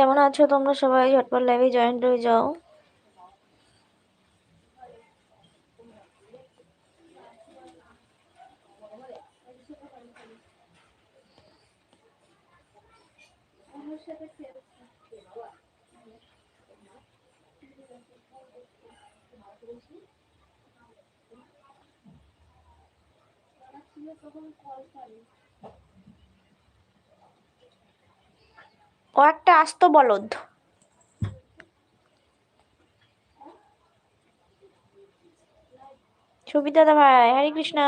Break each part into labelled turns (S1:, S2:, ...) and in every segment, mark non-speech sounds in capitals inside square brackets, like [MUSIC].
S1: কেমন আছো তোমরা সবাই? ঝটপট লাইভে জয়েন্ট হয়ে যাও। ও একটা আস্ত বলদ। ছবি দাদা ভাই, হরে কৃষ্ণা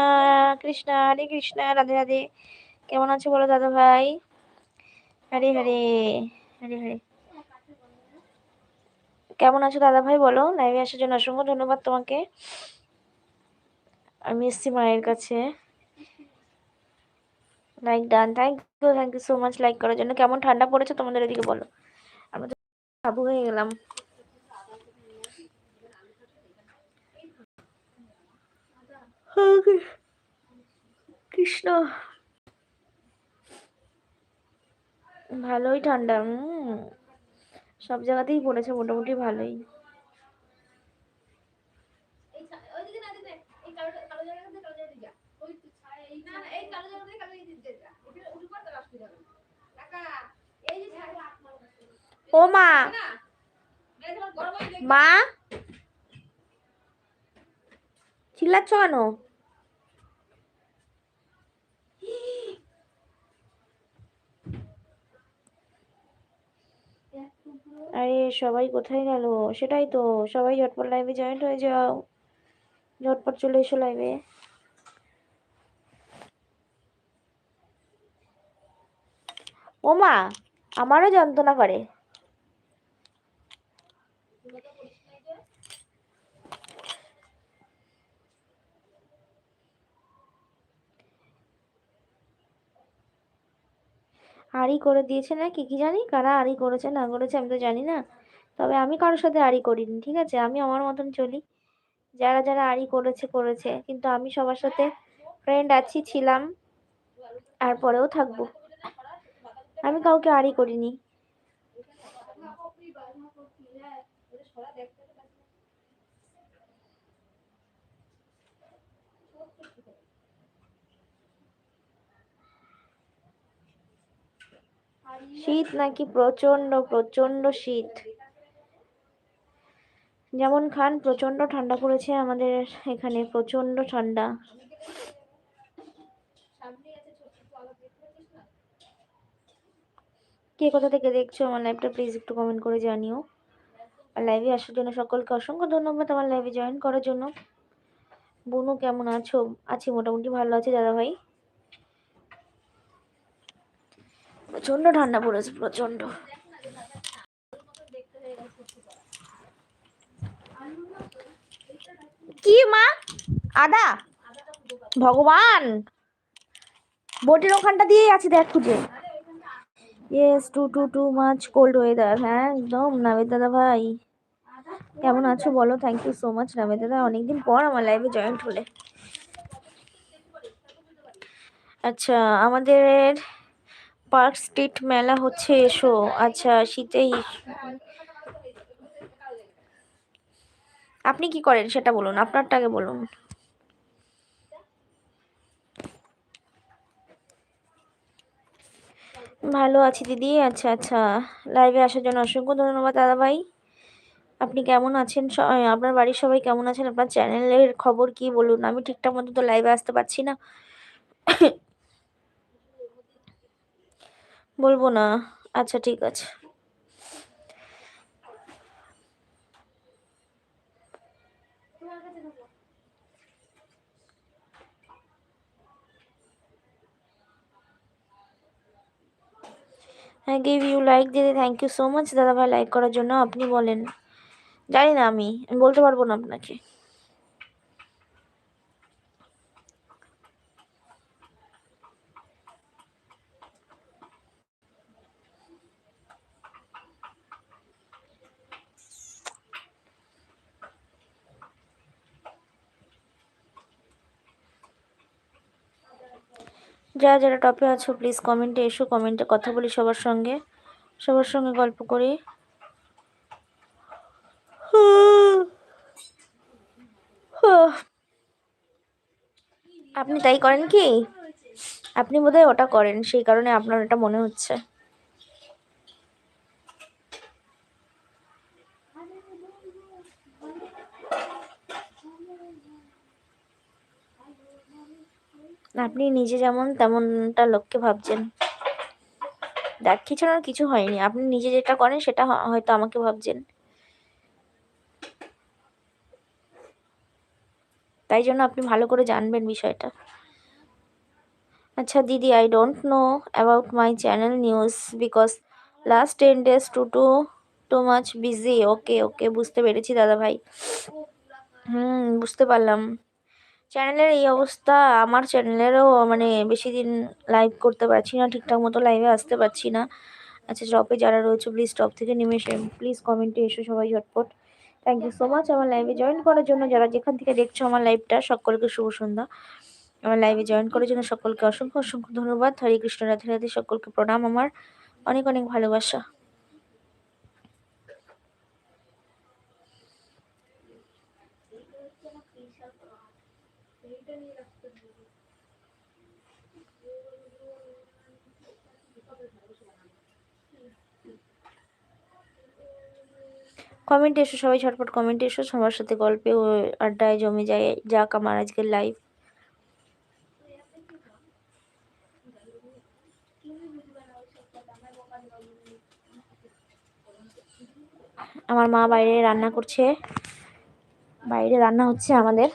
S1: কৃষ্ণা, হরে কৃষ্ণা, রাধে রাধে। কেমন আছো বলো দাদা ভাই? হরে হরে হরে হরে। কেমন আছো দাদা ভাই বলো? লাইভে আসার জন্য অসংখ্য ধন্যবাদ তোমাকে। আমি এসছি মায়ের কাছে। Like done thank you thank you so much like করার জন্য। কেমন ঠান্ডা পড়েছে তোমাদের এদিকে বলো? আমরা তো কাবু হয়ে গেলাম। কৃষ্ণ। ভালোই ঠান্ডা হুম। সব জায়গাতেই পড়েছে মোটামুটি ভালোই। ও মা। মা? চিল্লাচ্ছ কেন? আরে, সবাই কোথায় গেল? সেটাই তো, সবাই ঝটপট লাইভে জয়েন্ট হয়ে যাও। ঝটপট চলে এসো লাইভে ও মা, আমারও যন্ত্রণা করে। আড়ি করে দিয়েছে নাকি? কি জানি? কারা আড়ি করেছে, না করেছে আমি তো জানি না। তবে আমি কারোর সাথে আড়ি করিনি, ঠিক আছে? আমি আমার মতন চলি। যারা যারা আড়ি করেছে করেছে। কিন্তু আমি সবার সাথে ফ্রেন্ড আছি, ছিলাম। আর পরেও থাকব। আমি কাউকে আড়ি করিনি। শীত নাকি প্রচণ্ড প্রচণ্ড শীত। যেমন খান প্রচণ্ড ঠান্ডা পড়েছে আমাদের এখানে প্রচণ্ড ঠান্ডা। কে কোথা থেকে দেখছ আমার লাইভটা প্লিজ একটু কমেন্ট করে জানিও। আর লাইভে আসার জন্য সকলকে অসংখ্য ধন্যবাদ আমার লাইভে জয়েন করার জন্য। বুনু, কেমন আছো? আছি, মোটামুটি ভালো আছে, দাদা ভাই। প্রচণ্ড ঠান্ডা পড়েছে প্রচণ্ড কি মা? আদা? ভগবান! বোটের ওখানটা দিয়েই আছে, দেখ খুঁজে। Yes too too too much cold weather হ্যাঁ একদম। নামের দাদা ভাই, কেমন আছো বলো? থ্যাংক ইউ সো মাচ নামের দাদা। অনেকদিন পর আমার লাইভে জয়েন্ট হলে। আচ্ছা আমাদের পার্ক স্ট্রিট মেলা হচ্ছে, এসো। আচ্ছা শীতেই আপনি কি করেন সেটা বলুন, আপনারটাকে বলুন। ভালো আছি দিদি। আচ্ছা আচ্ছা। লাইভে আসার জন্য অসংখ্য ধন্যবাদ দাদা ভাই। আপনি কেমন আছেন? আপনার বাড়ির সবাই কেমন আছেন? আপনার চ্যানেলের খবর কি বলুন? আমি ঠিকঠাক মতো তো লাইভে আসতে পারছি না। [COUGHS] বলব না। আচ্ছা ঠিক আছে। হ্যাঁ গিভ ইউ লাইক দিদি থ্যাংক ইউ সো মাচ দাদাভাই লাইক করার জন্য আপনি বলেন। জানি না আমি আমি বলতে পারব না আপনাকে। যারা যারা টপে আছো প্লিজ কমেন্টে এসো কমেন্টে কথা বলি সবার সঙ্গে। সবার সঙ্গে গল্প করি। আপনি তাই করেন কি? আপনি বোধহয় ওটা করেন, সেই কারণে আপনার এটা মনে হচ্ছে। আপনি নিজে যেমন তেমনটা লোককে ভাবছেন। দেখ, কিছু না কিছু হয়নি। আপনি নিজে যেটা করেন, সেটা হয়তো আমাকে ভাবছেন। তাই জন্য আপনি ভালো করে জানবেন বিষয়টা। আচ্ছা দিদি I don't know about my channel news because last ten days too too too much busy okay okay বুঝতে পেরেছি দাদা ভাই হুম, বুঝতে পারলাম। চ্যানেলের এই অবস্থা, আমার চ্যানেলেরও মানে বেশি দিন লাইভ করতে পারছি না, ঠিকঠাক মতো লাইভে আসতে পারছি না। আচ্ছা টপে যারা রয়েছে প্লিজ টপ থেকে নেমে এসে প্লিজ কমেন্টে এসো সবাই ঝটপট। থ্যাংক ইউ সো মাচ আমার লাইভে জয়েন করার জন্য। যারা যেখান থেকে দেখছ আমার লাইভটা সকলকে শুভ সন্ধ্যা। আমার লাইভে জয়েন করার জন্য সকলকে অসংখ্য অসংখ্য ধন্যবাদ। হরে কৃষ্ণ, রাধে রাধে, সকলকে প্রণাম আমার। অনেক অনেক ভালোবাসা। কমেন্টে এসো, সবাই ঝটপট কমেন্ট এসো। সবার সাথে গল্পে ও আড্ডায় জমে যায়, যাক আমার আজকের লাইভ আমার মা বাইরে রান্না করছে। বাইরে রান্না হচ্ছে আমাদের।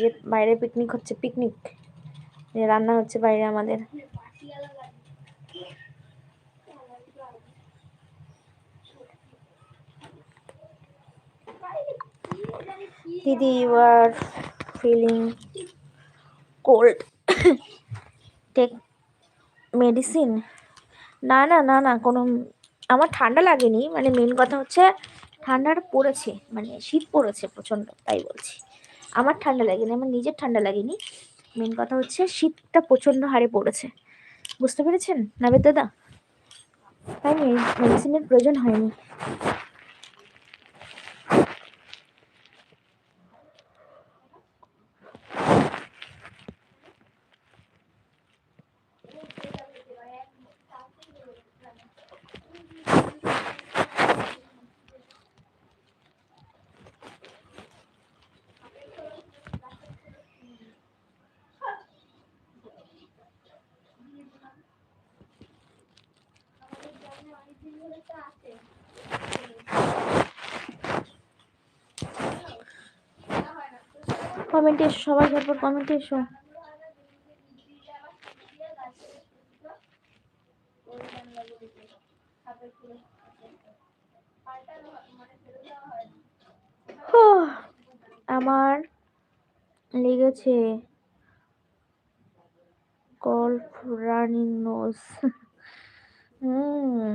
S1: যে বাইরে পিকনিক হচ্ছে পিকনিক রান্না হচ্ছে বাইরে আমাদের। দিদি you are feeling cold take medicine না না না না, কোনো, আমার ঠান্ডা লাগেনি মানে মেন কথা হচ্ছে ঠান্ডাটা পড়েছে মানে শীত পড়েছে প্রচণ্ড, তাই বলছি। আমার ঠান্ডা লাগেনি, আমার নিজের ঠান্ডা লাগেনি। মেন কথা হচ্ছে শীতটা প্রচণ্ড হারে পড়েছে। বুঝতে পেরেছেন? নাবেদ দাদা? তাই মেডিসিনের প্রয়োজন হয়নি। কমেন্টে এসো সবাই ঝটপট কমেন্টে এসো। আমার লেগেছে গল্ফ রানিং নোজ হুম।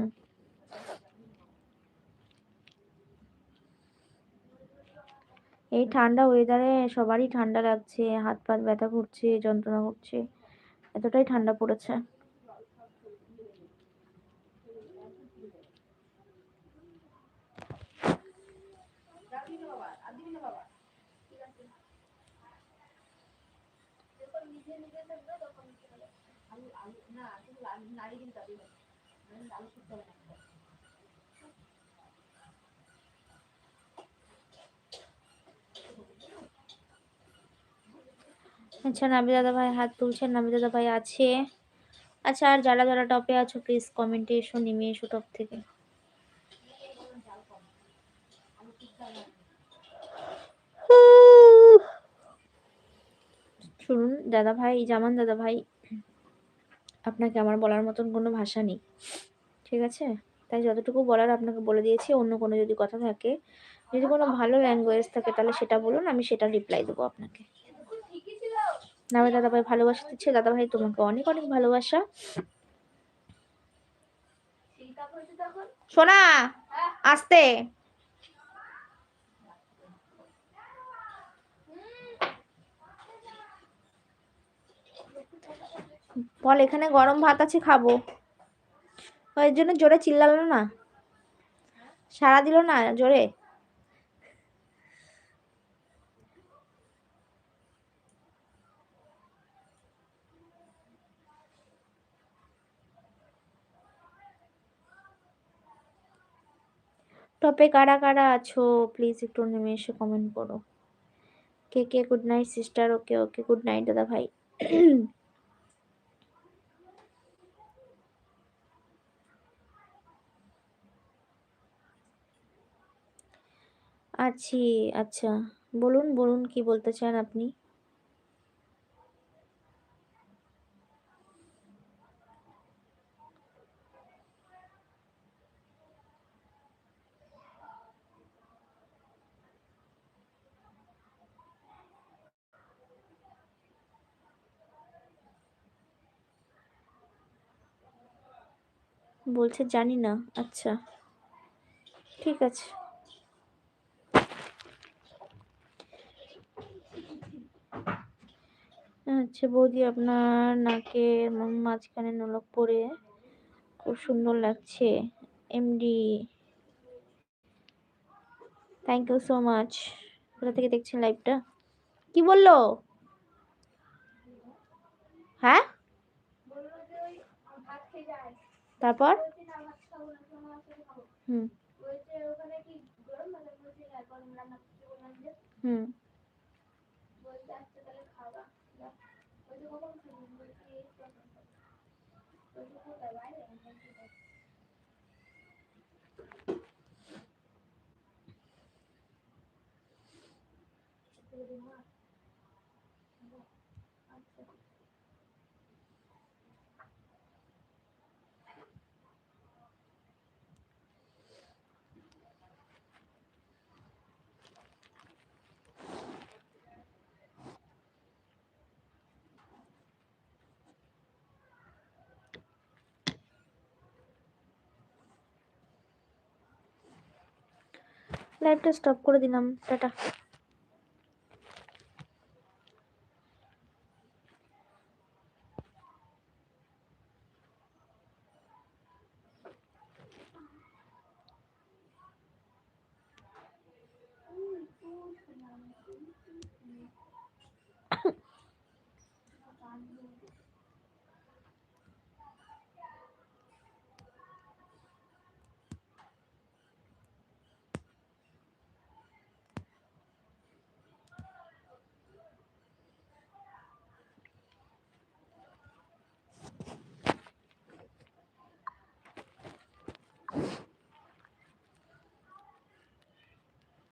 S1: এই ঠান্ডা ওয়েদারে সবারই ঠান্ডা লাগছে, হাত পা ব্যথা করছে, যন্ত্রণা করছে, এতটাই ঠান্ডা পড়েছে। আচ্ছা নাবি দাদা ভাই হাত তুলছেন নাবি দাদা ভাই আছে। আচ্ছা আর যারা যারা টপে আছো প্লিজ কমেন্টে এসো, নেমে এসো টপ থেকে। শুনুন, দাদা ভাই, জামান দাদা ভাই, আপনাকে আমার বলার মতন কোনো ভাষা নেই, ঠিক আছে? তাই যতটুকু বলার আপনাকে বলে দিয়েছি, অন্য কোনো যদি কথা থাকে, যদি কোনো ভালো ল্যাঙ্গুয়েজ থাকে, তাহলে সেটা বলুন, আমি সেটা রিপ্লাই দেবো আপনাকে। না দাদা ভাই ভালোবাসা দিচ্ছে। দাদা ভাই তোমাকে অনেক অনেক ভালোবাসা। সোনা, আসতে। বল, এখানে গরম ভাত আছে, খাব। ওই জন্য জোরে চিল্লালো না। সারা দিল না, জোরে। টপে কারা কারা আছো? প্লিজ একটু নেমে এসে কমেন্ট করো। কে কে good night sister okay okay good night দাদা ভাই। আছি আচ্ছা। বলুন বলুন কি বলতে চান আপনি? বলছে, জানি না। আচ্ছা ঠিক আছে। আচ্ছা বৌদি আপনার নাকের মাঝখানে নোলক পরে খুব সুন্দর লাগছে। MD thank you so much কোথা থেকে দেখছেন লাইভটা কি বলল? হ্যাঁ? তারপর? হুম। হুম। লাইভটা স্টপ করে দিলাম টাটা।